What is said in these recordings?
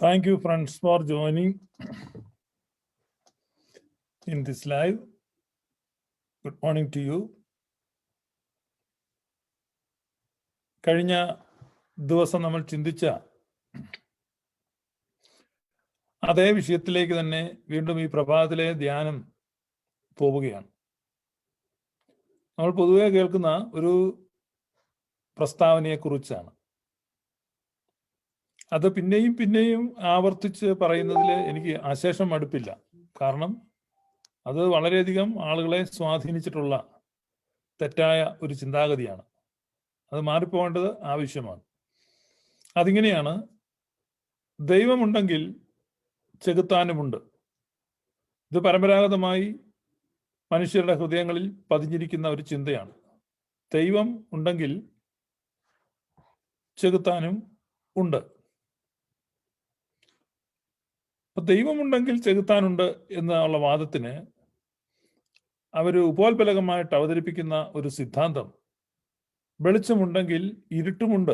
Thank you, friends, for joining in this live. Good morning to you. കഴിഞ്ഞ ദിവസം നമ്മൾ ചിന്തിച്ച അതേ വിഷയത്തിലേക്ക് തന്നെ വീണ്ടും ഈ പ്രഭാതത്തിലെ ധ്യാനം പോവുകയാണ് നമ്മൾ പൊതുവെ കേൾക്കുന്ന ഒരു പ്രസ്താവനയെ കുറിച്ചാണ് അത് പിന്നെയും പിന്നെയും ആവർത്തിച്ച് പറയുന്നതിൽ എനിക്ക് അശേഷം മടുപ്പില്ല കാരണം അത് വളരെയധികം ആളുകളെ സ്വാധീനിച്ചിട്ടുള്ള തെറ്റായ ഒരു ചിന്താഗതിയാണ്. അത് മാറിപ്പോകേണ്ടത് ആവശ്യമാണ്. അതിങ്ങനെയാണ് ദൈവമുണ്ടെങ്കിൽ ചെകുത്താനുമുണ്ട്. ഇത് പരമ്പരാഗതമായി മനുഷ്യരുടെ ഹൃദയങ്ങളിൽ പതിഞ്ഞിരിക്കുന്ന ഒരു ചിന്തയാണ്. ദൈവം ഉണ്ടെങ്കിൽ ചെകുത്താനും ഉണ്ട്. അപ്പൊ ദൈവമുണ്ടെങ്കിൽ ചെകുത്താനുണ്ട് എന്നുള്ള വാദത്തിന് അവർ ഉപോത്ബലകമായിട്ട് അവതരിപ്പിക്കുന്ന ഒരു സിദ്ധാന്തം വെളിച്ചമുണ്ടെങ്കിൽ ഇരുട്ടുമുണ്ട്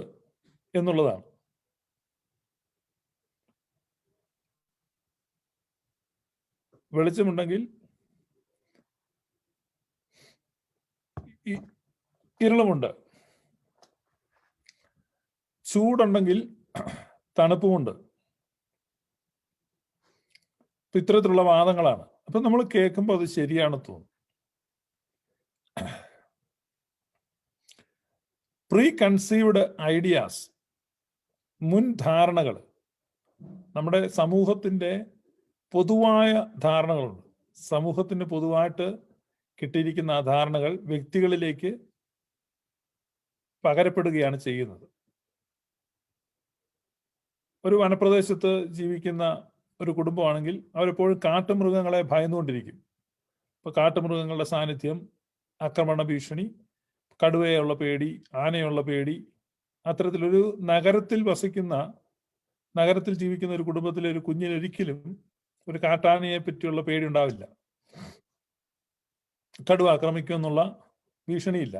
എന്നുള്ളതാണ്. വെളിച്ചമുണ്ടെങ്കിൽ ഇരുളുമുണ്ട്. ചൂടുണ്ടെങ്കിൽ തണുപ്പുമുണ്ട്. അപ്പൊ ഇത്തരത്തിലുള്ള വാദങ്ങളാണ്. അപ്പൊ നമ്മൾ കേൾക്കുമ്പോൾ അത് ശരിയാണ് തോന്നും. പ്രീ കൺസീവ്ഡ് ഐഡിയാസ് മുൻ ധാരണകൾ നമ്മുടെ സമൂഹത്തിന്റെ പൊതുവായ ധാരണകളുണ്ട്. സമൂഹത്തിന് പൊതുവായിട്ട് കിട്ടിയിരിക്കുന്ന ആ ധാരണകൾ വ്യക്തികളിലേക്ക് പകരപ്പെടുകയാണ് ചെയ്യുന്നത്. ഒരു വനപ്രദേശത്ത് ജീവിക്കുന്ന ഒരു കുടുംബമാണെങ്കിൽ അവരെപ്പോഴും കാട്ടുമൃഗങ്ങളെ ഭയന്നുകൊണ്ടിരിക്കും. ഇപ്പൊ കാട്ടുമൃഗങ്ങളുടെ സാന്നിധ്യം ആക്രമണ ഭീഷണി കടുവയുള്ള പേടി ആനയുള്ള പേടി അത്തരത്തിലൊരു നഗരത്തിൽ വസിക്കുന്ന നഗരത്തിൽ ജീവിക്കുന്ന ഒരു കുടുംബത്തിലെ ഒരു കുഞ്ഞിനൊരിക്കലും ഒരു കാട്ടാനയെ പറ്റിയുള്ള പേടി ഉണ്ടാവില്ല കടുവ ആക്രമിക്കുമെന്നുള്ള ഭീഷണിയില്ല.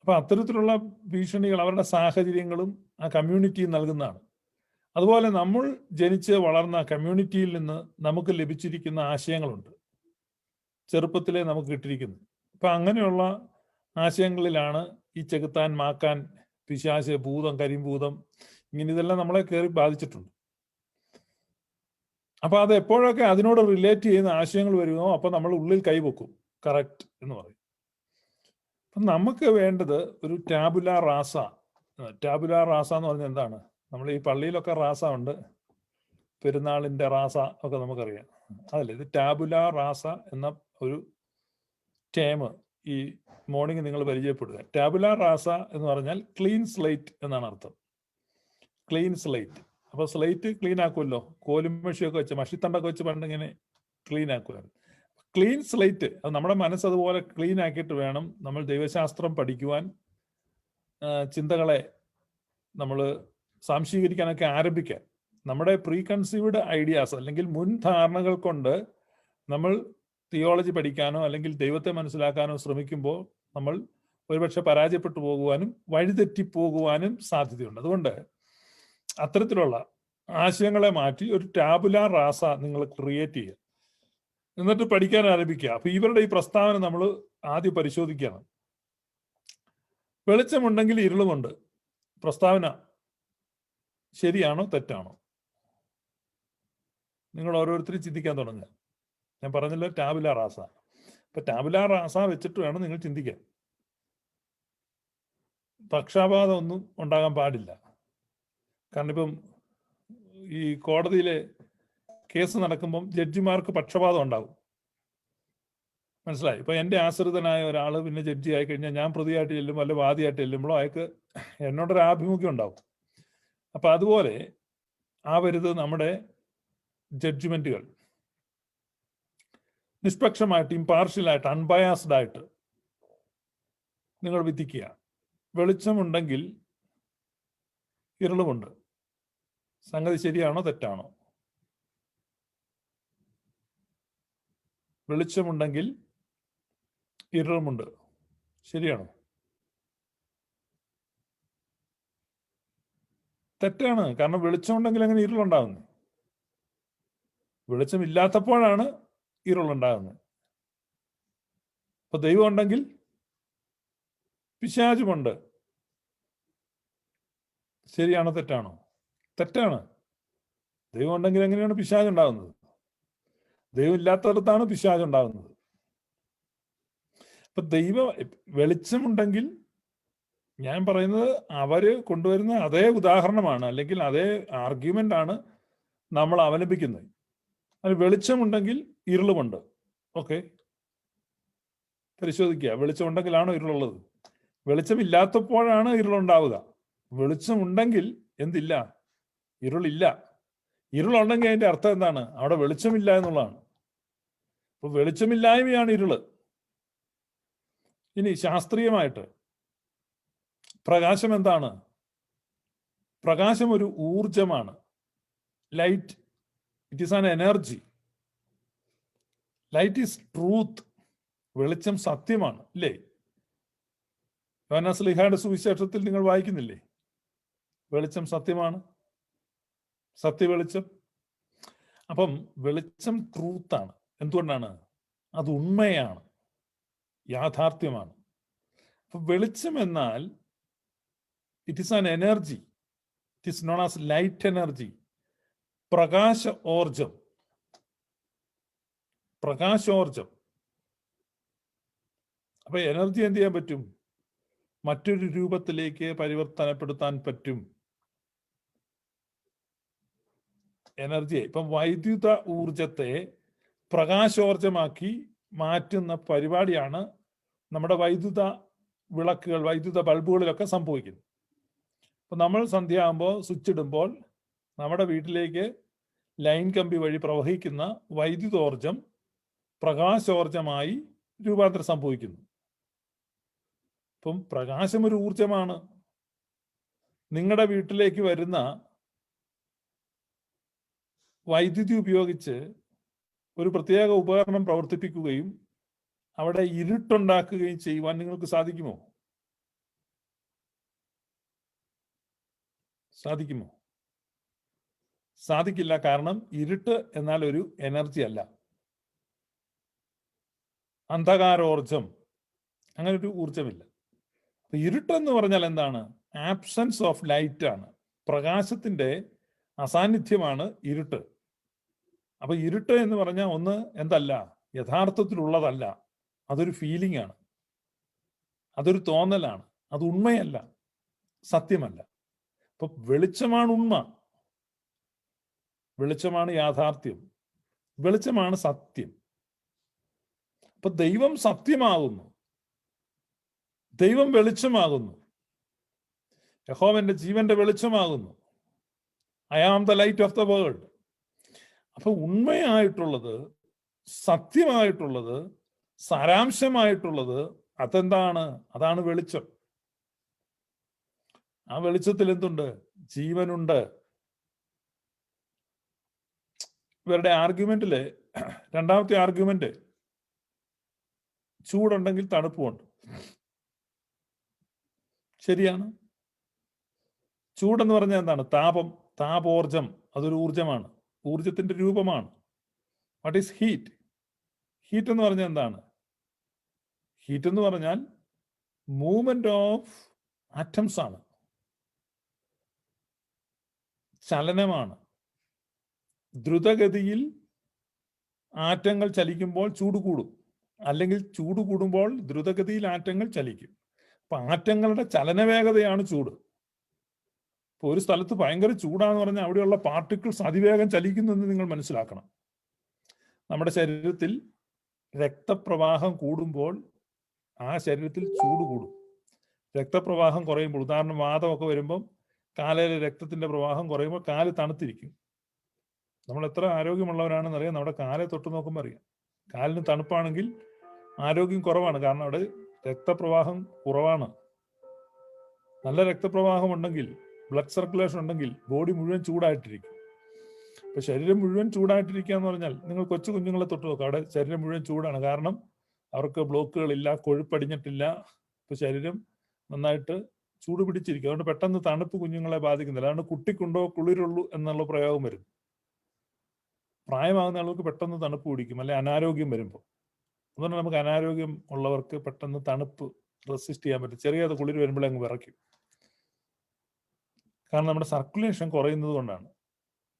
അപ്പൊ അത്തരത്തിലുള്ള ഭീഷണികൾ അവരുടെ സാഹചര്യങ്ങളും ആ കമ്മ്യൂണിറ്റി നൽകുന്നതാണ്. അതുപോലെ നമ്മൾ ജനിച്ച് വളർന്ന കമ്മ്യൂണിറ്റിയിൽ നിന്ന് നമുക്ക് ലഭിച്ചിരിക്കുന്ന ആശയങ്ങളുണ്ട്. ചെറുപ്പത്തിലെ നമുക്ക് കിട്ടിയിരിക്കുന്നു. അപ്പം അങ്ങനെയുള്ള ആശയങ്ങളിലാണ് ഈ ചെകുത്താൻ മാക്കാൻ പിശാശ് ഭൂതം കരിംഭൂതം ഇങ്ങനെ ഇതെല്ലാം നമ്മളെ കയറി ബാധിച്ചിട്ടുണ്ട്. അപ്പൊ അത് എപ്പോഴൊക്കെ അതിനോട് റിലേറ്റ് ചെയ്യുന്ന ആശയങ്ങൾ വരുമോ അപ്പൊ നമ്മൾ ഉള്ളിൽ കൈവെക്കും കറക്റ്റ് എന്ന് പറയും. അപ്പം നമുക്ക് വേണ്ടത് ഒരു ടാബുല റാസ ടാബുല റാസ എന്ന് പറഞ്ഞാൽ എന്താണ്? നമ്മൾ ഈ പള്ളിയിലൊക്കെ റാസ ഉണ്ട്. പെരുന്നാളിന്റെ റാസ ഒക്കെ നമുക്കറിയാം. അതല്ലേ? ഇത് ടാബുല റാസ എന്ന ഒരു ടേം ഈ മോർണിംഗ് നിങ്ങൾ പരിചയപ്പെടുക. ടാബുല റാസ എന്ന് പറഞ്ഞാൽ ക്ലീൻ സ്ലേറ്റ് എന്നാണ് അർത്ഥം. ക്ലീൻ സ്ലേറ്റ് അപ്പോൾ സ്ലേറ്റ് ക്ലീൻ ആക്കുമല്ലോ? കോലും മഷിയൊക്കെ വെച്ച് മഷിത്തണ്ടൊക്കെ വെച്ച് പണ്ടിങ്ങനെ ക്ലീൻ ആക്കുമായിരുന്നു. ക്ലീൻ സ്ലേറ്റ് അത് നമ്മുടെ മനസ്സ് അതുപോലെ ക്ലീൻ ആക്കിയിട്ട് വേണം നമ്മൾ ദൈവശാസ്ത്രം പഠിക്കുവാൻ ചിന്തകളെ നമ്മൾ സാംശീകരിക്കാനൊക്കെ ആരംഭിക്കാൻ നമ്മുടെ പ്രീ കൺസീവ്ഡ് ഐഡിയാസ് അല്ലെങ്കിൽ മുൻ ധാരണകൾ കൊണ്ട് നമ്മൾ തിയോളജി പഠിക്കാനോ അല്ലെങ്കിൽ ദൈവത്തെ മനസ്സിലാക്കാനോ ശ്രമിക്കുമ്പോൾ നമ്മൾ ഒരുപക്ഷെ പരാജയപ്പെട്ടു പോകുവാനും വഴിതെറ്റി പോകുവാനും സാധ്യതയുണ്ട്. അതുകൊണ്ട് അത്തരത്തിലുള്ള ആശയങ്ങളെ മാറ്റി ഒരു ടാബുലാർ റാസ നിങ്ങൾ ക്രിയേറ്റ് ചെയ്യുക. എന്നിട്ട് പഠിക്കാൻ ആരംഭിക്കുക. അപ്പൊ ഇവരുടെ ഈ പ്രസ്താവന നമ്മൾ ആദ്യം പരിശോധിക്കണം. വെളിച്ചമുണ്ടെങ്കിൽ ഇരുളുമുണ്ട്. പ്രസ്താവന ശരിയാണോ തെറ്റാണോ? നിങ്ങൾ ഓരോരുത്തരും ചിന്തിക്കാൻ തുടങ്ങുക. ഞാൻ പറഞ്ഞല്ലോ ടാബുല റാസ. അപ്പൊ ടാബുല റാസ വെച്ചിട്ട് വേണം നിങ്ങൾ ചിന്തിക്കാൻ. പക്ഷാപാതം ഒന്നും ഉണ്ടാകാൻ പാടില്ല. കാരണം ഇപ്പം ഈ കോടതിയിലെ കേസ് നടക്കുമ്പം ജഡ്ജിമാർക്ക് പക്ഷപാതം ഉണ്ടാവും. മനസ്സിലായി? ഇപ്പൊ എന്റെ ആശ്രിതനായ ഒരാൾ പിന്നെ ജഡ്ജി ആയി കഴിഞ്ഞാൽ ഞാൻ പ്രതിയായിട്ട് ചെല്ലുമ്പോൾ അല്ലെ വാദിയായിട്ട് ചെല്ലുമ്പോഴോ അയാൾക്ക് എന്നോടൊരു ആഭിമുഖ്യം ഉണ്ടാവും. അപ്പൊ അതുപോലെ ആവരുത് നമ്മുടെ ജഡ്ജ്മെന്റുകൾ നിഷ്പക്ഷമായിട്ട് ഇമ്പാർഷ്യലായിട്ട് അൺബയാസ്ഡ് ആയിട്ട് നിങ്ങൾ വിധിക്കുക. വെളിച്ചമുണ്ടെങ്കിൽ ഇരുളുമുണ്ട്. സംഗതി ശരിയാണോ തെറ്റാണോ? വെളിച്ചമുണ്ടെങ്കിൽ ഇരുളുമുണ്ട്. ശരിയാണോ? തെറ്റാണ്. കാരണം വെളിച്ചമുണ്ടെങ്കിൽ അങ്ങനെ ഇരുളുണ്ടാകുന്നത് വെളിച്ചമില്ലാത്തപ്പോഴാണ് ഇരുളുണ്ടാകുന്നത്. അപ്പൊ ദൈവം ഉണ്ടെങ്കിൽ പിശാചുമുണ്ട്. ശരിയാണോ തെറ്റാണോ? തെറ്റാണ്. ദൈവം ഉണ്ടെങ്കിൽ എങ്ങനെയാണ് പിശാചുണ്ടാകുന്നത് ദൈവം ഇല്ലാത്തടത്താണ് പിശാച് ഉണ്ടാകുന്നത്. അപ്പൊ ദൈവം വെളിച്ചമുണ്ടെങ്കിൽ ഞാൻ പറയുന്നത് അവർ കൊണ്ടുവരുന്ന അതേ ഉദാഹരണമാണ് അല്ലെങ്കിൽ അതേ ആർഗ്യുമെന്റ് ആണ് നമ്മൾ അവലംബിക്കുന്നത്. അത് വെളിച്ചമുണ്ടെങ്കിൽ ഇരുളുമുണ്ട്. ഓക്കെ പരിശോധിക്കുക. വെളിച്ചമുണ്ടെങ്കിലാണോ ഇരുളുള്ളത്? വെളിച്ചമില്ലാത്തപ്പോഴാണ് ഇരുളുണ്ടാവുക. വെളിച്ചമുണ്ടെങ്കിൽ എന്തില്ല? ഇരുളില്ല. ഇരുളുണ്ടെങ്കിൽ അതിന്റെ അർത്ഥം എന്താണ്? അവിടെ വെളിച്ചമില്ല എന്നുള്ളതാണ്. അപ്പൊ വെളിച്ചമില്ലായ്മയാണ് ഇരുൾ. ഇനി ശാസ്ത്രീയമായിട്ട് പ്രകാശം എന്താണ് പ്രകാശം ഒരു ഊർജമാണ് light it is an energy light is truth വെളിച്ചം സത്യമാണ് അല്ലേ? യോനാസ്ലിഹയുടെ സുവിശേഷത്തിൽ നിങ്ങൾ വായിക്കുന്നില്ലേ? വെളിച്ചം സത്യമാണ്. സത്യ വെളിച്ചം അപ്പം വെളിച്ചം ട്രൂത്താണ് എന്തുകൊണ്ടാണ്? അത് ഉണ്മയാണ്. യാഥാർത്ഥ്യമാണ്. അപ്പം വെളിച്ചം എന്നാൽ it is an energy it is known as light energy പ്രകാശ ഓർജം പ്രകാശോർജം അപ്പൊ എനർജി എന്ത് ചെയ്യാൻ പറ്റും? മറ്റൊരു രൂപത്തിലേക്ക് പരിവർത്തനപ്പെടുത്താൻ പറ്റും. എനർജിയെ ഇപ്പം വൈദ്യുത ഊർജത്തെ പ്രകാശോർജമാക്കി മാറ്റുന്ന പരിപാടിയാണ് നമ്മുടെ വൈദ്യുത വിളക്കുകൾ വൈദ്യുത ബൾബുകളിലൊക്കെ സംഭവിക്കുന്നത്. അപ്പൊ നമ്മൾ സന്ധ്യ ആകുമ്പോൾ സ്വിച്ച് ഇടുമ്പോൾ നമ്മുടെ വീട്ടിലേക്ക് ലൈൻ കമ്പി വഴി പ്രവഹിക്കുന്ന വൈദ്യുതോർജം പ്രകാശോർജമായി രൂപാന്തരം സംഭവിക്കുന്നു. ഇപ്പം പ്രകാശം ഒരു ഊർജമാണ് നിങ്ങളുടെ വീട്ടിലേക്ക് വരുന്ന വൈദ്യുതി ഉപയോഗിച്ച് ഒരു പ്രത്യേക ഉപകരണം പ്രവർത്തിപ്പിക്കുകയും അവിടെ ഇരുട്ടുണ്ടാക്കുകയും ചെയ്യുവാൻ നിങ്ങൾക്ക് സാധിക്കുമോ? സാധിക്കുമോ? സാധിക്കില്ല. കാരണം ഇരുട്ട് എന്നാൽ ഒരു എനർജി അല്ല. അന്ധകാരോർജം. അങ്ങനെ ഒരു ഊർജമില്ല ഇരുട്ടെന്ന് പറഞ്ഞാൽ എന്താണ്? ആബ്സെൻസ് ഓഫ് ലൈറ്റ് ആണ്. പ്രകാശത്തിന്റെ അസാന്നിധ്യമാണ് ഇരുട്ട്. അപ്പൊ ഇരുട്ട് എന്ന് പറഞ്ഞാൽ ഒന്ന് എന്തല്ല? യഥാർത്ഥത്തിലുള്ളതല്ല. അതൊരു ഫീലിംഗ് ആണ്. അതൊരു തോന്നലാണ്. അത് ഉണ്മയല്ല. സത്യമല്ല. അപ്പൊ വെളിച്ചമാണ് ഉണ്മ. വെളിച്ചമാണ് യാഥാർത്ഥ്യം. വെളിച്ചമാണ് സത്യം. അപ്പൊ ദൈവം സത്യമാകുന്നു. ദൈവം വെളിച്ചമാകുന്നു. യഹോവന്റെ ജീവന്റെ വെളിച്ചമാകുന്നു. I am the light of the world അപ്പൊ ഉണ്മയായിട്ടുള്ളത് സത്യമായിട്ടുള്ളത് സാരാംശമായിട്ടുള്ളത് അതെന്താണ്? അതാണ് വെളിച്ചം. ആ വെളിച്ചത്തിൽ എന്തുണ്ട്? ജീവനുണ്ട്. ഇവരുടെ ആർഗ്യുമെന്റിൽ രണ്ടാമത്തെ ആർഗ്യുമെന്റ് ചൂടുണ്ടെങ്കിൽ തണുപ്പുമുണ്ട്. ശരിയാണ്. ചൂടെന്ന് പറഞ്ഞാൽ എന്താണ്? താപം താപോർജം അതൊരു ഊർജമാണ് ഊർജത്തിന്റെ രൂപമാണ്. വാട്ട് ഈസ് ഹീറ്റ് ഹീറ്റ് എന്ന് പറഞ്ഞാൽ എന്താണ്? ഹീറ്റ് എന്ന് പറഞ്ഞാൽ മൂവ്മെന്റ് ഓഫ് ആറ്റംസ് ആണ്. ചലനമാണ്. ദ്രുതഗതിയിൽ ആറ്റങ്ങൾ ചലിക്കുമ്പോൾ ചൂട് കൂടും. അല്ലെങ്കിൽ ചൂട് കൂടുമ്പോൾ ദ്രുതഗതിയിൽ ആറ്റങ്ങൾ ചലിക്കും. അപ്പൊ ആറ്റങ്ങളുടെ ചലനവേഗതയാണ് ചൂട്. ഇപ്പൊ ഒരു സ്ഥലത്ത് ഭയങ്കര ചൂടാന്ന് പറഞ്ഞാൽ അവിടെയുള്ള പാർട്ടിക്കിൾസ് അതിവേഗം ചലിക്കുന്നു എന്ന് നിങ്ങൾ മനസ്സിലാക്കണം. നമ്മുടെ ശരീരത്തിൽ രക്തപ്രവാഹം കൂടുമ്പോൾ ആ ശരീരത്തിൽ ചൂട് കൂടും. രക്തപ്രവാഹം കുറയുമ്പോൾ ഉദാഹരണം വാദമൊക്കെ വരുമ്പം കാലയിലെ രക്തത്തിന്റെ പ്രവാഹം കുറയുമ്പോൾ കാൽ തണുത്തിരിക്കും. നമ്മൾ എത്ര ആരോഗ്യമുള്ളവരാണെന്ന് അറിയാം നമ്മുടെ കാലെ തൊട്ട് നോക്കുമ്പോൾ അറിയാം. കാലിന് തണുപ്പാണെങ്കിൽ ആരോഗ്യം കുറവാണ്. കാരണം അവിടെ രക്തപ്രവാഹം കുറവാണ്. നല്ല രക്തപ്രവാഹം ഉണ്ടെങ്കിൽ ബ്ലഡ് സർക്കുലേഷൻ ഉണ്ടെങ്കിൽ ബോഡി മുഴുവൻ ചൂടായിട്ടിരിക്കും. ഇപ്പൊ ശരീരം മുഴുവൻ ചൂടായിട്ടിരിക്കുക എന്ന് പറഞ്ഞാൽ നിങ്ങൾ കൊച്ചു കുഞ്ഞുങ്ങളെ തൊട്ട് നോക്കുക അവിടെ ശരീരം മുഴുവൻ ചൂടാണ്. കാരണം അവർക്ക് ബ്ലോക്കുകളില്ല കൊഴുപ്പടിഞ്ഞിട്ടില്ല ഇപ്പൊ ശരീരം നന്നായിട്ട് ചൂട് പിടിച്ചിരിക്കും. അതുകൊണ്ട് പെട്ടെന്ന് തണുപ്പ് കുഞ്ഞുങ്ങളെ ബാധിക്കുന്നില്ല. അതുകൊണ്ട് കുട്ടിക്കുണ്ടോ കുളിരുള്ളൂ എന്നുള്ള പ്രയോഗം വരും. പ്രായമാകുന്ന ആളുകൾക്ക് പെട്ടെന്ന് തണുപ്പ് പിടിക്കും. അല്ലെ അനാരോഗ്യം വരുമ്പോൾ അതുകൊണ്ട് നമുക്ക് അനാരോഗ്യം ഉള്ളവർക്ക് പെട്ടെന്ന് തണുപ്പ് റെസിസ്റ്റ് ചെയ്യാൻ പറ്റും. ചെറിയ അത് കുളിർ വരുമ്പോഴേ അങ്ങ് വിറയ്ക്കും. കാരണം നമ്മുടെ സർക്കുലേഷൻ കുറയുന്നത് കൊണ്ടാണ്.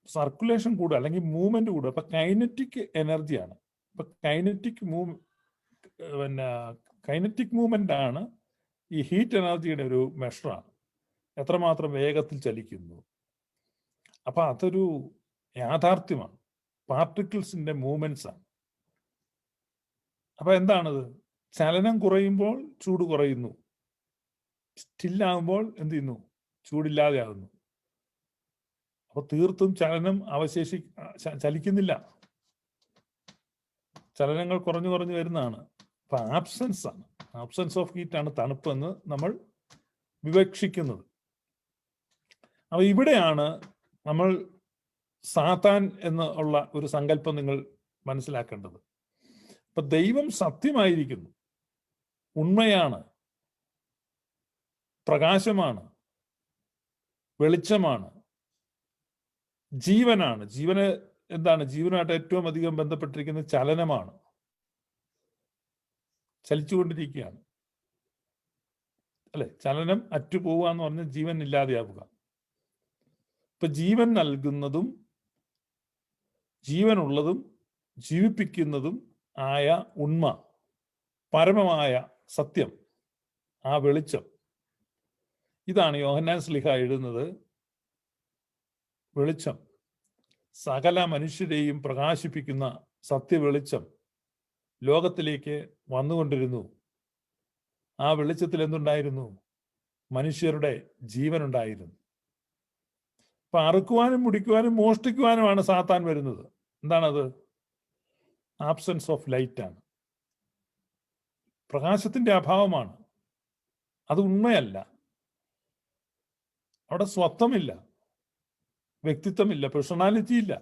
സർക്കുലേഷൻ കൂടുക അല്ലെങ്കിൽ മൂവ്മെന്റ് കൂടുക. അപ്പൊ കൈനറ്റിക് എനർജിയാണ്. അപ്പൊ കൈനറ്റിക് മൂവ് പിന്നെ കൈനറ്റിക് മൂവ്മെന്റ് ആണ് ഈ ഹീറ്റ് എനർജിയുടെ ഒരു മെഷറാണ് എത്രമാത്രം വേഗത്തിൽ ചലിക്കുന്നു. അപ്പം അതൊരു യാഥാർത്ഥ്യമാണ്. പാർട്ടിക്കിൾസിന്റെ മൂവ്മെന്റ്സ് അപ്പം എന്താണത്? ചലനം കുറയുമ്പോൾ ചൂട് കുറയുന്നു. സ്റ്റില്ലാകുമ്പോൾ എന്ത് ചെയ്യുന്നു? ചൂടില്ലാതെ അപ്പോൾ അപ്പൊ തീർത്തും ചലനം അവശേഷി ചലിക്കുന്നില്ല. ചലനങ്ങൾ കുറഞ്ഞു കുറഞ്ഞു വരുന്നതാണ്. അപ്പൊ ആബ്സെൻസ് ആണ് ആബ്സെൻസ് ഓഫ് ഹീറ്റ് ആണ് തണുപ്പെന്ന് നമ്മൾ വിവക്ഷിക്കുന്നത്. അപ്പൊ ഇവിടെയാണ് നമ്മൾ സാത്താൻ എന്ന് ഉള്ള ഒരു സങ്കല്പം നിങ്ങൾ മനസ്സിലാക്കേണ്ടത്. അപ്പൊ ദൈവം സത്യമായിരിക്കുന്നു. ഉണ്മയാണ്. പ്രകാശമാണ്. വെളിച്ചമാണ്. ജീവനാണ്. ജീവന് എന്താണ്? ജീവനായിട്ട് ഏറ്റവും അധികം ബന്ധപ്പെട്ടിരിക്കുന്ന ചലനമാണ്. ചലിച്ചുകൊണ്ടിരിക്കുകയാണ്. അല്ലെ? ചലനം അറ്റുപോവുക എന്ന് പറഞ്ഞാൽ ജീവൻ ഇല്ലാതെയാവുക. ഇപ്പൊ ജീവൻ നൽകുന്നതും ജീവനുള്ളതും ജീവിപ്പിക്കുന്നതും ആയ ഉണ്മ പരമമായ സത്യം ആ വെളിച്ചം. ഇതാണ് യോഹന്നാൻ സ്ലിഹ എഴുതുന്നത്. വെളിച്ചം. സകല മനുഷ്യരെയും പ്രകാശിപ്പിക്കുന്ന സത്യവെളിച്ചം. ലോകത്തിലേക്ക് വന്നുകൊണ്ടിരുന്നു. ആ വെളിച്ചത്തിൽ എന്തുണ്ടായിരുന്നു? മനുഷ്യരുടെ ജീവനുണ്ടായിരുന്നു. അപ്പൊ അറുക്കുവാനും മുടിക്കുവാനും മോഷ്ടിക്കുവാനുമാണ് സാത്താൻ വരുന്നത്. എന്താണത്? ആബ്സെൻസ് ഓഫ് ലൈറ്റ് ആണ്. പ്രകാശത്തിന്റെ അഭാവമാണ്. അത് ഉണ്മയല്ല. അവിടെ സ്വത്വമില്ല. വ്യക്തിത്വമില്ല. പേഴ്സണാലിറ്റി ഇല്ല.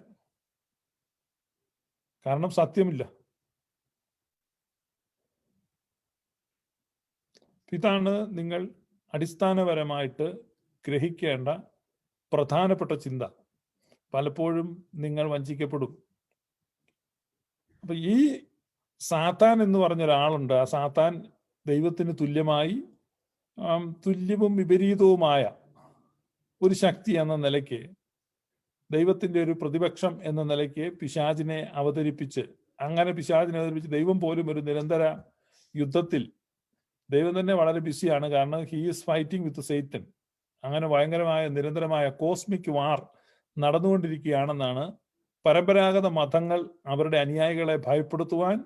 കാരണം സത്യമില്ല. ഇതാണ് നിങ്ങൾ അടിസ്ഥാനപരമായിട്ട് ഗ്രഹിക്കേണ്ട പ്രധാനപ്പെട്ട ചിന്ത. പലപ്പോഴും നിങ്ങൾ വഞ്ചിക്കപ്പെടും. അപ്പൊ ഈ സാത്താൻ എന്ന് പറഞ്ഞ ഒരാളുണ്ട്. ആ സാത്താൻ ദൈവത്തിന് തുല്യമായി തുല്യവും വിപരീതവുമായ ഒരു ശക്തി എന്ന നിലയ്ക്ക് ദൈവത്തിന്റെ ഒരു പ്രതിപക്ഷം എന്ന നിലയ്ക്ക് പിശാചിനെ അവതരിപ്പിച്ച് അങ്ങനെ പിശാചിനെ അവതരിപ്പിച്ച് ദൈവം പോലും ഒരു നിരന്തര യുദ്ധത്തിൽ ദൈവം തന്നെ വളരെ ബിസിയാണ്. കാരണം he is fighting with Satan അങ്ങനെ ഭയങ്കരമായ നിരന്തരമായ കോസ്മിക് വാർ നടന്നുകൊണ്ടിരിക്കുകയാണെന്നാണ് പരമ്പരാഗത മതങ്ങൾ അവരുടെ അനുയായികളെ ഭയപ്പെടുത്തുവാൻ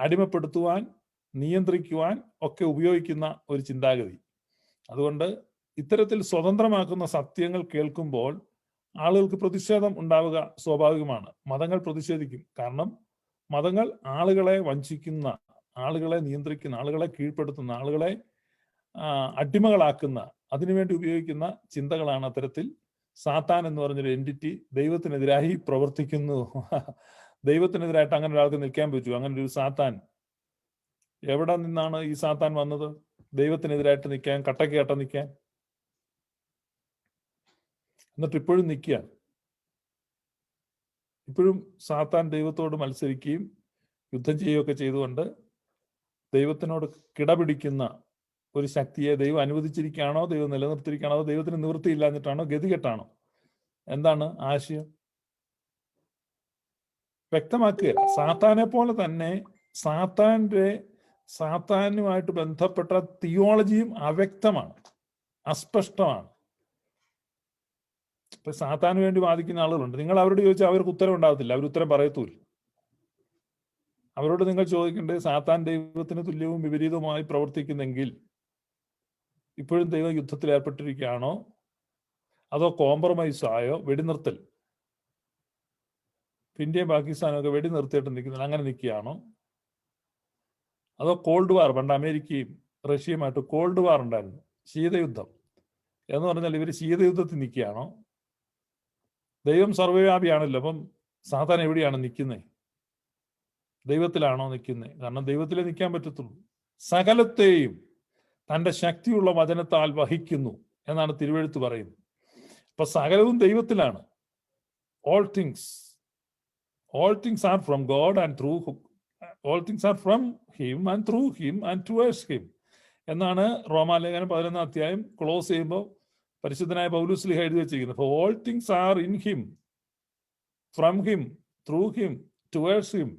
അടിമപ്പെടുത്തുവാൻ നിയന്ത്രിക്കുവാൻ ഒക്കെ ഉപയോഗിക്കുന്ന ഒരു ചിന്താഗതി. അതുകൊണ്ട് ഇത്തരത്തിൽ സ്വതന്ത്രമാക്കുന്ന സത്യങ്ങൾ കേൾക്കുമ്പോൾ ആളുകൾക്ക് പ്രതിഷേധം ഉണ്ടാവുക സ്വാഭാവികമാണ്. മതങ്ങൾ പ്രതിഷേധിക്കും. കാരണം മതങ്ങൾ ആളുകളെ വഞ്ചിക്കുന്ന ആളുകളെ നിയന്ത്രിക്കുന്ന ആളുകളെ കീഴ്പ്പെടുത്തുന്ന ആളുകളെ അടിമകളാക്കുന്ന അതിനുവേണ്ടി ഉപയോഗിക്കുന്ന ചിന്തകളാണ് അത്തരത്തിൽ സാത്താൻ എന്ന് പറഞ്ഞൊരു എന്റിറ്റി ദൈവത്തിനെതിരായി പ്രവർത്തിക്കുന്നു. ദൈവത്തിനെതിരായിട്ട് അങ്ങനെ ഒരാൾക്ക് നിൽക്കാൻ പറ്റൂ. അങ്ങനെ ഒരു സാത്താൻ. എവിടെ നിന്നാണ് ഈ സാത്താൻ വന്നത്? ദൈവത്തിനെതിരായിട്ട് നിൽക്കാൻ കട്ടക്ക് കട്ട നിൽക്കാൻ. എന്നിട്ട് ഇപ്പോഴും നിൽക്കുക. ഇപ്പോഴും സാത്താൻ ദൈവത്തോട് മത്സരിക്കുകയും യുദ്ധം ചെയ്യുകയൊക്കെ ചെയ്തുകൊണ്ട് ദൈവത്തിനോട് കിടപിടിക്കുന്ന ഒരു ശക്തിയെ ദൈവം അനുവദിച്ചിരിക്കുകയാണോ ദൈവം നിലനിർത്തിയിരിക്കുകയാണോ ദൈവത്തിന് നിവൃത്തിയില്ലാഞ്ഞിട്ടാണോ ഗതികെട്ടാണോ? എന്താണ് ആശയം? വ്യക്തമാക്കുക. സാത്താനെ പോലെ തന്നെ സാത്താന്റെ സാത്താനുമായിട്ട് ബന്ധപ്പെട്ട തിയോളജിയും അവ്യക്തമാണ് അസ്പഷ്ടമാണ്. ഇപ്പൊ സാത്താന് വേണ്ടി വാദിക്കുന്ന ആളുകളുണ്ട്. നിങ്ങൾ അവരോട് ചോദിച്ചാൽ അവർക്ക് ഉത്തരം ഉണ്ടാകത്തില്ല. അവർ ഉത്തരം പറയത്തൂല്ല. അവരോട് നിങ്ങൾ ചോദിക്കേണ്ടത് സാത്താൻ ദൈവത്തിന് തുല്യവും വിപരീതവുമായി പ്രവർത്തിക്കുന്നെങ്കിൽ ഇപ്പോഴും ദൈവം യുദ്ധത്തിൽ ഏർപ്പെട്ടിരിക്കുകയാണോ? അതോ കോംപ്രമൈസ് ആയോ വെടിനിർത്തൽ. ഇന്ത്യയും പാകിസ്ഥാനും ഒക്കെ വെടി നിർത്തിയിട്ട് നിൽക്കുന്നില്ല അങ്ങനെ നിൽക്കുകയാണോ? അതോ കോൾഡ് വാർ പണ്ട് അമേരിക്കയും റഷ്യയുമായിട്ട് കോൾഡ് വാർ ഉണ്ടായിരുന്നു ശീതയുദ്ധം എന്ന് പറഞ്ഞാൽ ഇവർ ശീതയുദ്ധത്തിൽ നിൽക്കുകയാണോ? ദൈവം സർവവ്യാപിയാണല്ലോ അപ്പം സാധാരണ എവിടെയാണ് നിൽക്കുന്നത്? ദൈവത്തിലാണോ നിൽക്കുന്നത് കാരണം ദൈവത്തിലേ നിൽക്കാൻ പറ്റത്തുള്ളൂ. സകലത്തെയും തന്റെ ശക്തിയുള്ള വചനത്താൽ വഹിക്കുന്നു എന്നാണ് തിരുവെഴുത്ത് പറയുന്നത്. അപ്പൊ സകലവും ദൈവത്തിലാണ്. All things all things are from God and through all things are from him and through him and towards him എന്നാണ് റോമാലേഖനം പതിനൊന്നാം അധ്യായം ക്ലോസ് ചെയ്യുമ്പോൾ പരിശുദ്ധനായ പൗലുസ്ലിഹ എഴുതി വെച്ചിരിക്കുന്നത്. അപ്പോൾ all things are in him from him through him towards him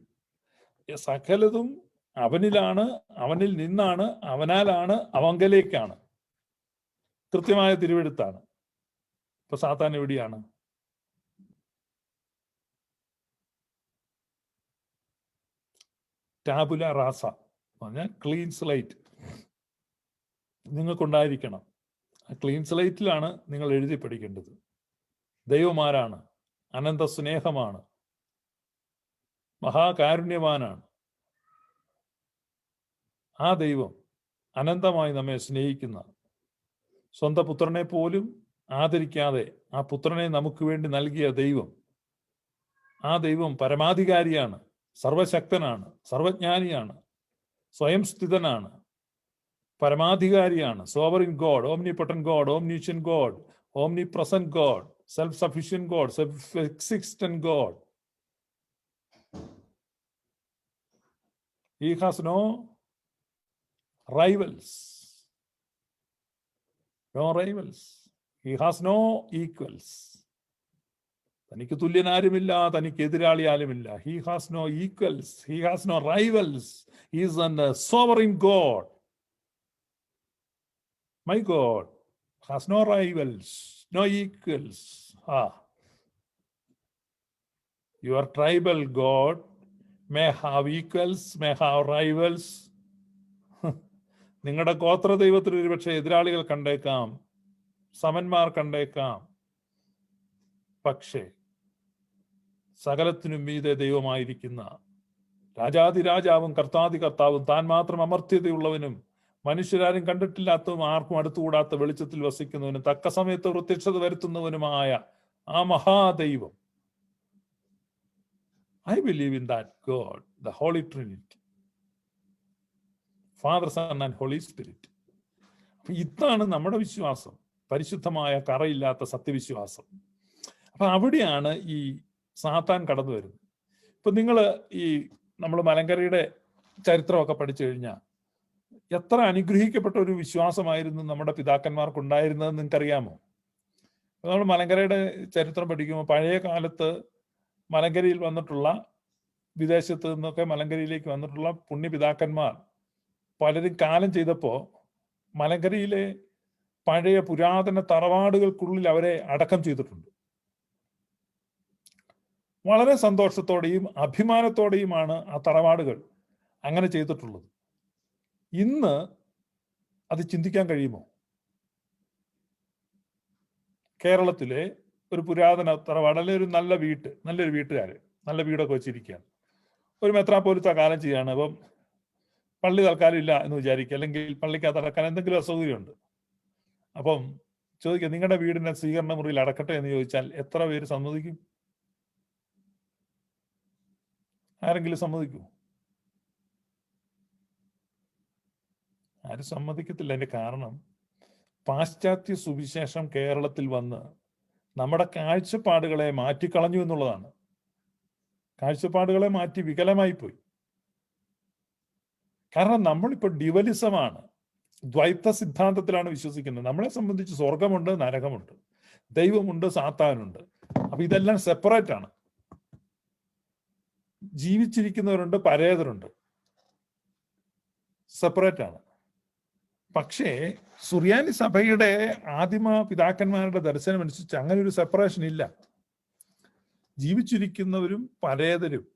സകലതും അവനിലാണ് അവനിൽ നിന്നാണ് അവനാലാണ് അവങ്കലേക്കാണ്. കൃത്യമായ തിരുവെടുത്താണ് ഇപ്പൊ സാത്താൻ എവിടെയാണ്? Tabula rasa. പറഞ്ഞാൽ ക്ലീൻ സ്ലൈറ്റ്. നിങ്ങൾക്കുണ്ടായിരിക്കണം. ആ ക്ലീൻ സ്ലൈറ്റിലാണ് നിങ്ങൾ എഴുതി പഠിക്കേണ്ടത്. ദൈവമാരാണ്. അനന്ത സ്നേഹമാണ്. മഹാകാരുണ്യവാനാണ്. ആ ദൈവം അനന്തമായി നമ്മെ സ്നേഹിക്കുന്ന സ്വന്തം പുത്രനെ പോലും ആദരിക്കാതെ ആ പുത്രനെ നമുക്ക് വേണ്ടി നൽകിയ ദൈവം ആ ദൈവം പരമാധികാരിയാണ് സർവശക്തനാണ് സർവജ്ഞാനിയാണ് സ്വയം സ്ഥിതനാണ് പരമാധികാരിയാണ് sovereign God omnipotent God omniscient God omnipresent God self sufficient God self existent God he has no rivals no rivals he has no equals തനിക്ക് തുല്യനാരുമില്ല തനിക്ക് എതിരാളി ആരുമില്ല he has no equals he has no rivals is an sovereign God my God has no rivals no equals ആ Your tribal god may have equals may have rivals നിങ്ങളുടെ ഗോത്ര ദൈവത്തിന് ഒരുപക്ഷെ എതിരാളികൾ കണ്ടേക്കാം സമന്മാർ കണ്ടേക്കാം. പക്ഷേ സകലത്തിനും മീതെ ദൈവമായിരിക്കുന്ന രാജാതിരാജാവും കർത്താതി കർത്താവും താൻ മാത്രം അമർത്യതയുള്ളവനും മനുഷ്യരാരും കണ്ടിട്ടില്ലാത്തതും ആർക്കും അടുത്തുകൂടാത്ത വെളിച്ചത്തിൽ വസിക്കുന്നവനും തക്ക സമയത്ത് പ്രത്യക്ഷത വരുത്തുന്നവനുമായ ആ മഹാദൈവം I believe in that God the Holy Trinity Father Son and Holy Spirit അപ്പൊ ഇതാണ് നമ്മുടെ വിശ്വാസം. പരിശുദ്ധമായ കറയില്ലാത്ത സത്യവിശ്വാസം. അപ്പൊ അവിടെയാണ് ഈ സാത്താൻ കടന്നു വരുന്നത്. ഇപ്പൊ നിങ്ങൾ ഈ നമ്മൾ മലങ്കരയുടെ ചരിത്രമൊക്കെ പഠിച്ചു കഴിഞ്ഞാൽ എത്ര അനുഗ്രഹിക്കപ്പെട്ട ഒരു വിശ്വാസമായിരുന്നു നമ്മുടെ പിതാക്കന്മാർക്ക് ഉണ്ടായിരുന്നത് നിങ്ങൾക്കറിയാമോ നമ്മൾ മലങ്കരയുടെ ചരിത്രം പഠിക്കുമ്പോൾ പഴയ കാലത്ത് മലങ്കരയിൽ വന്നിട്ടുള്ള വിദേശത്ത് നിന്നൊക്കെ മലങ്കരയിലേക്ക് വന്നിട്ടുള്ള പുണ്യപിതാക്കന്മാർ പലരും കാലം ചെയ്തപ്പോൾ മലങ്കരയിലെ പഴയ പുരാതന തറവാടുകൾക്കുള്ളിൽ അവരെ അടക്കം ചെയ്തിട്ടുണ്ട്. വളരെ സന്തോഷത്തോടെയും അഭിമാനത്തോടെയുമാണ് ആ തറവാടുകൾ അങ്ങനെ ചെയ്തിട്ടുള്ളത്. ഇന്ന് അത് ചിന്തിക്കാൻ കഴിയുമോ? കേരളത്തിലെ ഒരു പുരാതന തറവാട് ഒരു നല്ല വീട്ട് നല്ലൊരു വീട്ടുകാര് നല്ല വീടൊക്കെ വെച്ചിരിക്കുകയാണ്. ഒരു മെത്രാപ്പോലത്തെ കാലം ചെയ്യാണ് അപ്പം പള്ളി തൽക്കാലം ഇല്ല എന്ന് വിചാരിക്കുക അല്ലെങ്കിൽ പള്ളിക്കകത്ത് അടക്കാൻ എന്തെങ്കിലും അസൗകര്യമുണ്ട് അപ്പം ചോദിക്കുക നിങ്ങളുടെ വീടിനെ സ്വീകരണ മുറിയിൽ അടക്കട്ടെ എന്ന് ചോദിച്ചാൽ എത്ര പേര് സമ്മതിക്കും? ആരെങ്കിലും സമ്മതിക്കൂ ആരും സമ്മതിക്കത്തില്ല. അതിന്റെ കാരണം പാശ്ചാത്യ സുവിശേഷം കേരളത്തിൽ വന്ന് നമ്മുടെ കാഴ്ചപ്പാടുകളെ മാറ്റിക്കളഞ്ഞു എന്നുള്ളതാണ്. കാഴ്ചപ്പാടുകളെ മാറ്റി വികലമായി പോയി കാരണം നമ്മളിപ്പോൾ ഡിവലിസമാണ് ദ്വൈത സിദ്ധാന്തത്തിലാണ് വിശ്വസിക്കുന്നത്. നമ്മളെ സംബന്ധിച്ച് സ്വർഗമുണ്ട് നരകമുണ്ട്. ദൈവമുണ്ട് സാത്താനുണ്ട്. അപ്പൊ ഇതെല്ലാം സെപ്പറേറ്റ് ആണ്. ജീവിച്ചിരിക്കുന്നവരുണ്ട് പരേതരുണ്ട്. സെപ്പറേറ്റ് ആണ്. പക്ഷേ സുറിയാനി സഭയുടെ ആദിമ പിതാക്കന്മാരുടെ ദർശനം അനുസരിച്ച് അങ്ങനെ ഒരു സെപ്പറേഷൻ ഇല്ല. ജീവിച്ചിരിക്കുന്നവരും പരേതരും.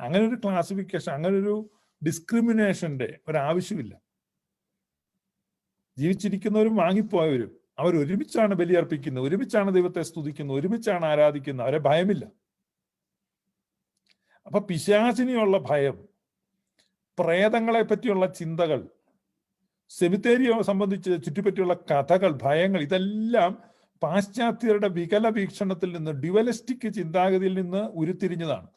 അങ്ങനെ ഒരു ക്ലാസിഫിക്കേഷൻ അങ്ങനെ ഒരു ഡിസ്ക്രിമിനേഷന്റെ ഒരാവശ്യമില്ല. ജീവിച്ചിരിക്കുന്നവരും വാങ്ങിപ്പോയവരും അവർ ഒരുമിച്ചാണ് ബലിയർപ്പിക്കുന്നത് ഒരുമിച്ചാണ് ദൈവത്തെ സ്തുതിക്കുന്നത് ഒരുമിച്ചാണ് ആരാധിക്കുന്നത് അവരെ ഭയമില്ല. അപ്പൊ പിശാചിനിയുള്ള ഭയം പ്രേതങ്ങളെ പറ്റിയുള്ള ചിന്തകൾ സെമിത്തേരിയെ സംബന്ധിച്ച് ചുറ്റിപ്പറ്റിയുള്ള കഥകൾ ഭയങ്ങൾ ഇതെല്ലാം പാശ്ചാത്യരുടെ വികല വീക്ഷണത്തിൽ നിന്ന് ഡ്യുവലിസ്റ്റിക് ചിന്താഗതിയിൽ നിന്ന് ഉരുത്തിരിഞ്ഞതാണ്.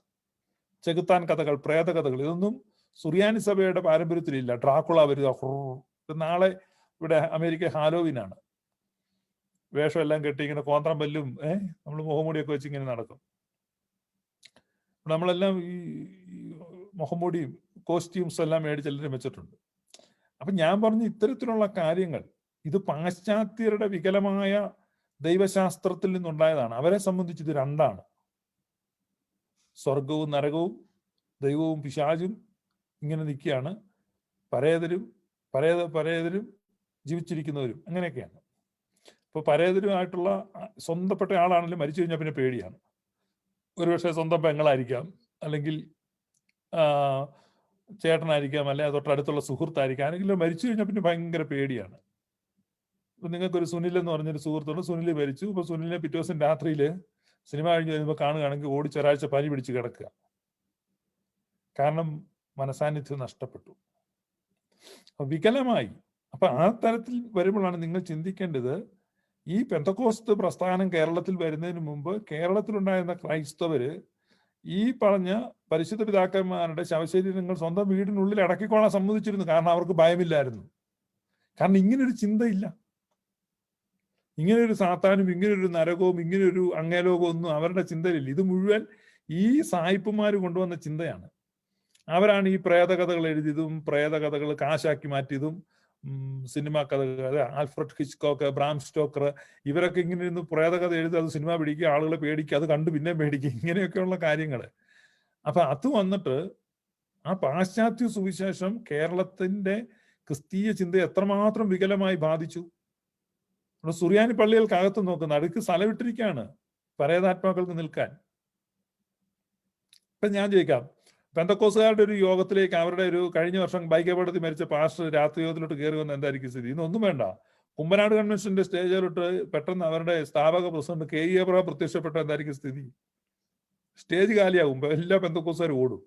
ചെകുത്താൻ കഥകൾ പ്രേതകഥകൾ ഇതൊന്നും സുറിയാനി സഭയുടെ പാരമ്പര്യത്തിലില്ല. ഡ്രാക്കുള വരിക നാളെ ഇവിടെ അമേരിക്ക ഹാലോവിനാണ്. വേഷം എല്ലാം കെട്ടി ഇങ്ങനെ കോന്ത്രം പല്ലും ഏഹ് നമ്മൾ മുഖംമൂടിയൊക്കെ വെച്ച് ഇങ്ങനെ നടക്കും. നമ്മളെല്ലാം ഈ മുഖംമൂടിയും കോസ്റ്റ്യൂംസ് എല്ലാം മേടിച്ച് എല്ലാവരും വെച്ചിട്ടുണ്ട്. അപ്പൊ ഞാൻ പറഞ്ഞു ഇത്തരത്തിലുള്ള കാര്യങ്ങൾ ഇത് പാശ്ചാത്യരുടെ വികലമായ ദൈവശാസ്ത്രത്തിൽ നിന്നുണ്ടായതാണ്. അവരെ സംബന്ധിച്ച് ഇത് രണ്ടാണ്. സ്വർഗവും നരകവും ദൈവവും പിശാചും ഇങ്ങനെ നിൽക്കുകയാണ്. പരേതരും പരേത പരേതരും ജീവിച്ചിരിക്കുന്നവരും അങ്ങനെയൊക്കെയാണ്. ഇപ്പൊ പരേതരുമായിട്ടുള്ള സ്വന്തപ്പെട്ട ആളാണെങ്കിലും മരിച്ചു കഴിഞ്ഞാൽ പിന്നെ പേടിയാണ്. ഒരുപക്ഷെ സ്വന്തം പെങ്ങളായിരിക്കാം. അല്ലെങ്കിൽ ചേട്ടനായിരിക്കാം അല്ലെ? തൊട്ടടുത്തുള്ള സുഹൃത്തായിരിക്കാം. ആരെങ്കിലും മരിച്ചു കഴിഞ്ഞാൽ പിന്നെ ഭയങ്കര പേടിയാണ്. ഇപ്പം നിങ്ങൾക്കൊരു സുനിൽ എന്ന് പറഞ്ഞൊരു സുഹൃത്തുണ്ട്. സുനിൽ മരിച്ചു. ഇപ്പൊ സുനിലിനെ പിറ്റേ ദിവസം രാത്രിയിൽ സിനിമ കഴിഞ്ഞ് വരുമ്പോൾ കാണുകയാണെങ്കിൽ ഓടിച്ചൊരാഴ്ച പനി പിടിച്ച് കിടക്കുക. കാരണം മനസാന്നിധ്യം നഷ്ടപ്പെട്ടു. വികലമായി. അപ്പൊ ആ തരത്തിൽ വരുമ്പോഴാണ് നിങ്ങൾ ചിന്തിക്കേണ്ടത് ഈ പെന്തക്കോസ്ത് പ്രസ്ഥാനം കേരളത്തിൽ വരുന്നതിന് മുമ്പ് കേരളത്തിലുണ്ടായിരുന്ന ക്രൈസ്തവര് ഈ പറഞ്ഞ പരിശുദ്ധ പിതാക്കന്മാരുടെ ശവശരീരങ്ങൾ സ്വന്തം വീടിനുള്ളിൽ അടക്കിക്കോളാൻ സമ്മതിച്ചിരുന്നു. കാരണം അവർക്ക് ഭയമില്ലായിരുന്നു. കാരണം ഇങ്ങനൊരു ചിന്തയില്ല. ഇങ്ങനൊരു സാത്താനും ഇങ്ങനൊരു നരകവും ഇങ്ങനൊരു അങ്ങേലോകവും ഒന്നും അവരുടെ ചിന്തയിലില്ല. ഇത് മുഴുവൻ ഈ സായിപ്പുമാർ കൊണ്ടുവന്ന ചിന്തയാണ്. അവരാണ് ഈ പ്രേതകഥകൾ എഴുതിയതും പ്രേതകഥകൾ കാശാക്കി മാറ്റിയതും സിനിമ കഥകൾ ആൽഫ്രഡ് ഹിച്ച്കോക്ക് ബ്രാം സ്റ്റോക്കർ ഇവരൊക്കെ ഇങ്ങനെ ഇരുന്ന് പ്രേതകഥ എഴുതി അത് സിനിമ പിടിക്കുക ആളുകളെ പേടിക്കുക അത് കണ്ട് പിന്നെ പേടിക്കുക ഇങ്ങനെയൊക്കെയുള്ള കാര്യങ്ങൾ അപ്പൊ അത് വന്നിട്ട് ആ പാശ്ചാത്യ സുവിശേഷം കേരളത്തിന്റെ ക്രിസ്തീയ ചിന്ത എത്രമാത്രം വികലമായി ബാധിച്ചു? നമ്മുടെ സുറിയാനി പള്ളികൾക്കകത്ത് നോക്കുന്ന അടുക്ക് സ്ഥലമിട്ടിരിക്കുകയാണ് പരേതാത്മാക്കൾക്ക് നിൽക്കാൻ. ഇപ്പൊ ഞാൻ ചോദിക്കാം പെന്തക്കോസുകാരുടെ ഒരു യോഗത്തിലേക്ക് അവരുടെ ഒരു കഴിഞ്ഞ വർഷം ബൈക്ക് അപകടത്തിൽ മരിച്ച പാസ്റ്റർ രാത്രി യോഗത്തിലോട്ട് കയറി വന്ന എന്തായിരിക്കും സ്ഥിതി? ഇന്നൊന്നും വേണ്ട. കുമ്പനാട് കൺവെൻഷന്റെ സ്റ്റേജിലോട്ട് പെട്ടെന്ന് അവരുടെ സ്ഥാപക പ്രസിഡന്റ് കെ ഇ എബ്രഹാം പ്രത്യക്ഷപ്പെട്ട എന്തായിരിക്കും സ്ഥിതി? സ്റ്റേജ് കാലിയാകും എല്ലാ പെന്തക്കോസുകാരും ഓടും.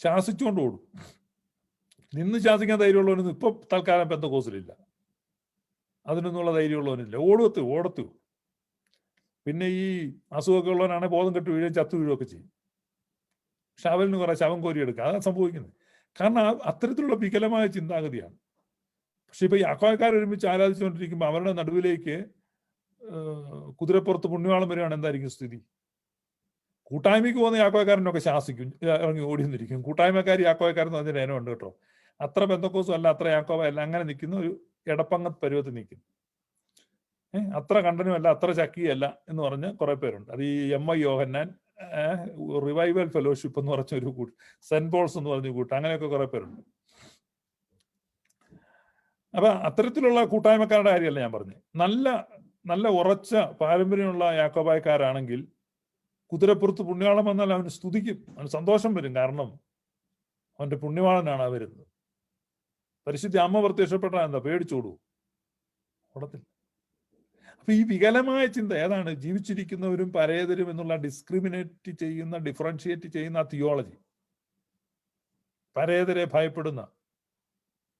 ശാസിച്ചുകൊണ്ട് ഓടും. നിന്ന് ശാസിക്കാൻ ധൈര്യമുള്ളവനൊന്നും ഇപ്പൊ തൽക്കാലം പെന്തക്കോസിലില്ല. അതിനൊന്നുള്ള ധൈര്യമുള്ളവനില്ല. ഓടത്തു ഓടത്തു. പിന്നെ ഈ അസുഖമൊക്കെ ഉള്ളവനാണെങ്കിൽ ബോധം കെട്ട് വീഴുകയും ചത്തു വീഴുകയൊക്കെ ചെയ്യും. ശവലിന് കുറെ ശവം കോരിയെടുക്കുക അതാണ് സംഭവിക്കുന്നത്. കാരണം അത്തരത്തിലുള്ള വികലമായ ചിന്താഗതിയാണ്. പക്ഷെ ഇപ്പൊ ഈ അക്കോയക്കാർ ഒരുമിച്ച് ആരാധിച്ചുകൊണ്ടിരിക്കുമ്പോൾ അവരുടെ നടുവിലേക്ക് കുതിരപ്പുറത്ത് പുണ്യവാളം വരികയാണ് എന്തായിരിക്കും സ്ഥിതി? കൂട്ടായ്മയ്ക്ക് പോകുന്ന യാക്കോയക്കാരനൊക്കെ ശാസിക്കും. ഇറങ്ങി നിന്നിരിക്കും കൂട്ടായ്മക്കാർ യാക്കോയക്കാരെന്ന് പറഞ്ഞ ഉണ്ട് കേട്ടോ. അത്ര ബന്ധക്കോസും അല്ല അത്ര യാക്കോവ അല്ല അങ്ങനെ നിൽക്കുന്ന ഒരു എടപ്പങ്ങ പരുവത്തിൽ നിൽക്കും. ഏഹ് അത്ര കണ്ടനുമല്ല അത്ര ചക്കിയല്ല എന്ന് പറഞ്ഞ് കുറെ പേരുണ്ട്. അത് ഈ M I Yohannan revival fellowship എന്ന് പറഞ്ഞ ഒരു കൂട്ട് സെന്റ് പോൾസ് എന്ന് പറഞ്ഞ കൂട്ട് അങ്ങനെയൊക്കെ കുറെ പേരുണ്ട്. അപ്പൊ അത്തരത്തിലുള്ള കൂട്ടായ്മക്കാരുടെ കാര്യമല്ല ഞാൻ പറഞ്ഞത്. നല്ല നല്ല ഉറച്ച പാരമ്പര്യമുള്ള യാക്കോബായക്കാരാണെങ്കിൽ കുതിരപ്പുറത്ത് പുണ്യവാളം വന്നാൽ അവന് സ്തുതിക്കും അവന് സന്തോഷം വരും. കാരണം അവന്റെ പുണ്യവാളനാണ് ആ വരുന്നത്. പരിശുദ്ധ അമ്മ പ്രത്യക്ഷപ്പെട്ടാ എന്താ? പേടിച്ചോടൂ ഓടത്തില്ല. അപ്പൊ ഈ വികലമായ ചിന്ത ഏതാണ്? ജീവിച്ചിരിക്കുന്നവരും പരേതരും എന്നുള്ള ഡിസ്ക്രിമിനേറ്റ് ചെയ്യുന്ന ഡിഫറൻഷിയേറ്റ് ചെയ്യുന്ന തിയോളജി പരേതരെ ഭയപ്പെടുന്ന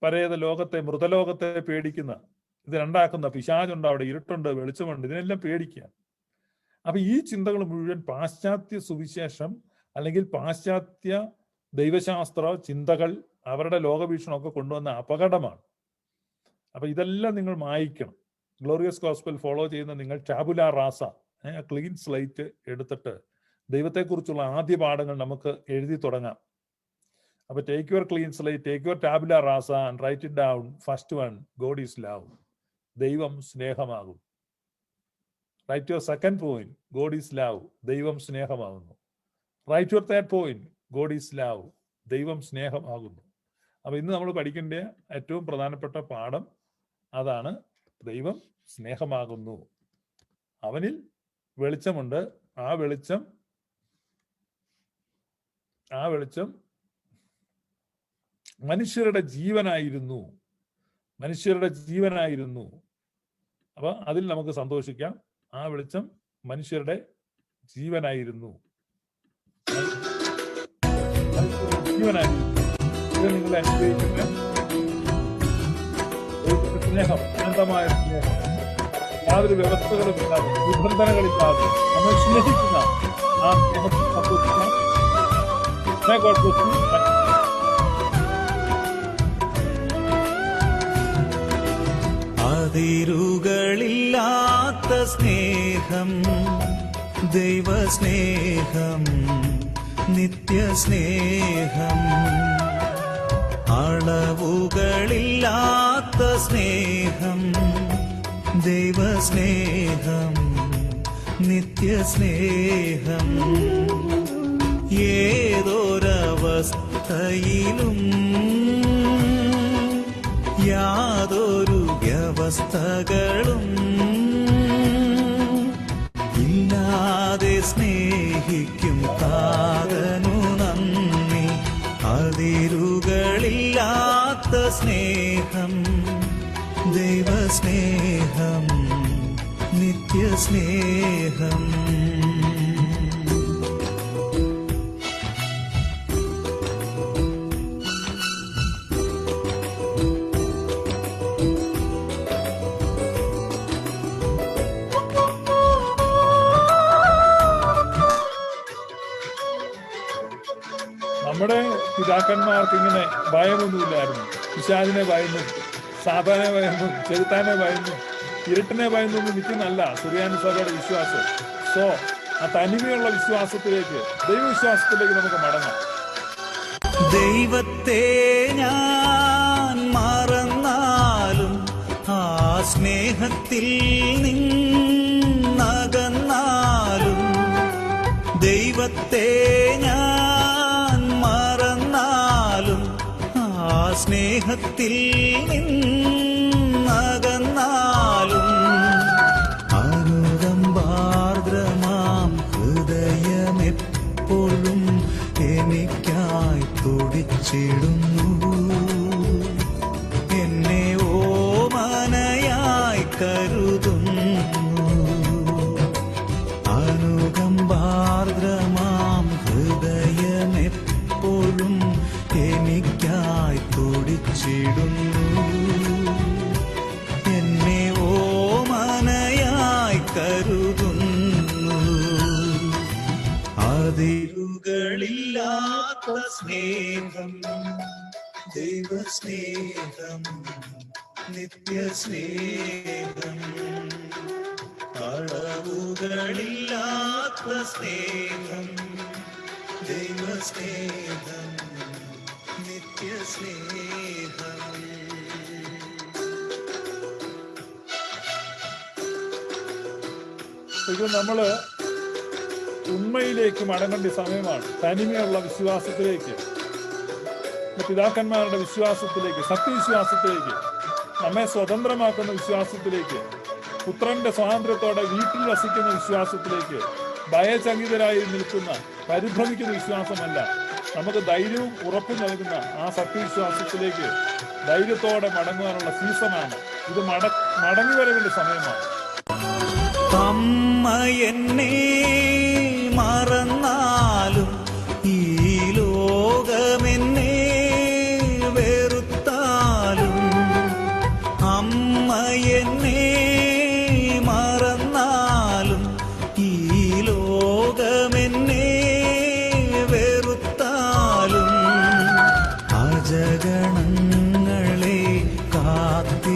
പരേത ലോകത്തെ മൃതലോകത്തെ പേടിക്കുന്ന ഇത് രണ്ടാക്കുന്ന പിശാചുണ്ട് അവിടെ ഇരുട്ടുണ്ട് വെളിച്ചമുണ്ട് ഇതിനെല്ലാം പേടിക്കുക. അപ്പൊ ഈ ചിന്തകൾ മുഴുവൻ പാശ്ചാത്യ സുവിശേഷം അല്ലെങ്കിൽ പാശ്ചാത്യ ദൈവശാസ്ത്ര ചിന്തകൾ അവരുടെ ലോകവീക്ഷണമൊക്കെ കൊണ്ടുവന്ന അപകടമാണ്. അപ്പൊ ഇതെല്ലാം നിങ്ങൾ മായിക്കണം. ഗ്ലോറിയസ് ഗോസ്പൽ ഫോളോ ചെയ്യുന്ന നിങ്ങൾ ടാബുല റാസ ക്ലീൻ സ്ലൈറ്റ് എടുത്തിട്ട് ദൈവത്തെക്കുറിച്ചുള്ള ആദ്യ പാഠങ്ങൾ നമുക്ക് എഴുതി തുടങ്ങാം. അപ്പൊ take your clean slate take your tabula rasa and write it down first one God is love ദൈവം സ്നേഹമാകും write your second point God is love ദൈവം സ്നേഹമാകുന്നു. Write your third point God is love ദൈവം സ്നേഹമാകുന്നു. അപ്പൊ ഇന്ന് നമ്മൾ പഠിക്കേണ്ട ഏറ്റവും പ്രധാനപ്പെട്ട പാഠം അതാണ് ദൈവം സ്നേഹമാകുന്നു. അവനിൽ വെളിച്ചമുണ്ട്. ആ വെളിച്ചം ആ വെളിച്ചം മനുഷ്യരുടെ ജീവനായിരുന്നു. മനുഷ്യരുടെ ജീവനായിരുന്നു. അപ്പൊ അതിൽ നമുക്ക് സന്തോഷിക്കാം. ആ വെളിച്ചം മനുഷ്യരുടെ ജീവനായിരുന്നു. ജീവനായിരുന്നു. സ്നേഹം അനന്തമായ സ്നേഹം യാതൊരു വ്യവസ്ഥകളും ഇല്ലാതെ നിബന്ധനകളില്ലാതെ നമ്മൾ സ്നേഹിക്കുന്ന ആ സ്നേഹത്തിൽ അതിരുകളില്ലാത്ത സ്നേഹം ദൈവസ്നേഹം നിത്യസ്നേഹം അളവുകളില്ലാത്ത സ്നേഹം ദൈവസ്നേഹം നിത്യസ്നേഹം. ഏതൊരവസ്ഥയിലും യാതൊരു വ്യവസ്ഥകളും ഇല്ലാതെ സ്നേഹിക്കും താതനു നന്ദി. അതിരുകളില്ലാത്ത സ്നേഹം ദൈവസ്നേഹം നിത്യസ്നേഹം. നമ്മുടെ പിതാക്കന്മാർക്ക് ഇങ്ങനെ ഭയമൊന്നുമില്ലായിരുന്നു. വിശാലിനെ ഭയന്നു. സാധാനെ ഭയന്നു ചെറുത്താനെ ഭയന്നു ഇരുട്ടിനെ ഭയന്നു ഒന്നും നിൽക്കുന്നല്ല സുറിയാനി സഭയുടെ വിശ്വാസം. സോ ആ തനിമയുള്ള വിശ്വാസത്തിലേക്ക് ദൈവവിശ്വാസത്തിലേക്ക് നമുക്ക് മടങ്ങാം. ദൈവത്തെ ഞാൻ മറന്നാലും ആ സ്നേഹത്തിൽ നിന്നകന്നാലും ദൈവത്തെ ഞാൻ സ്നേഹത്തിൽ നിന്നകന്നാലും അനുകമ്പാർദ്രമാം ഹൃദയമെപ്പോഴും എനിക്കായി തുടിച്ചിടുന്നു. ദൈവസ്നേഹം നിത്യസ്നേഹം. അളവുകളില്ലാത്ത സ്നേഹം ദൈവസ്നേഹം നിത്യസ്നേഹം. ഇത് നമ്മൾ ഉമ്മയിലേക്ക് മടങ്ങേണ്ട സമയമാണ്. തനിമയുള്ള വിശ്വാസത്തിലേക്ക്. പിതാക്കന്മാരുടെ വിശ്വാസത്തിലേക്ക് സത്യവിശ്വാസത്തിലേക്ക് നമ്മെ സ്വതന്ത്രമാക്കുന്ന വിശ്വാസത്തിലേക്ക് പുത്രന്റെ സ്വാതന്ത്ര്യത്തോടെ വീട്ടിൽ വസിക്കുന്ന വിശ്വാസത്തിലേക്ക് ഭയചകിതരായി നിൽക്കുന്ന പരിഭ്രമിക്കുന്ന വിശ്വാസമല്ല. നമുക്ക് ധൈര്യവും ഉറപ്പും നൽകുന്ന ആ സത്യവിശ്വാസത്തിലേക്ക് ധൈര്യത്തോടെ മടങ്ങുവാനുള്ള സീസണാണ്. ഇത് മട മടങ്ങി വരവിന്റെ സമയമാണ് അജഗണങ്ങളെ കാത്തിടുന്നവൻ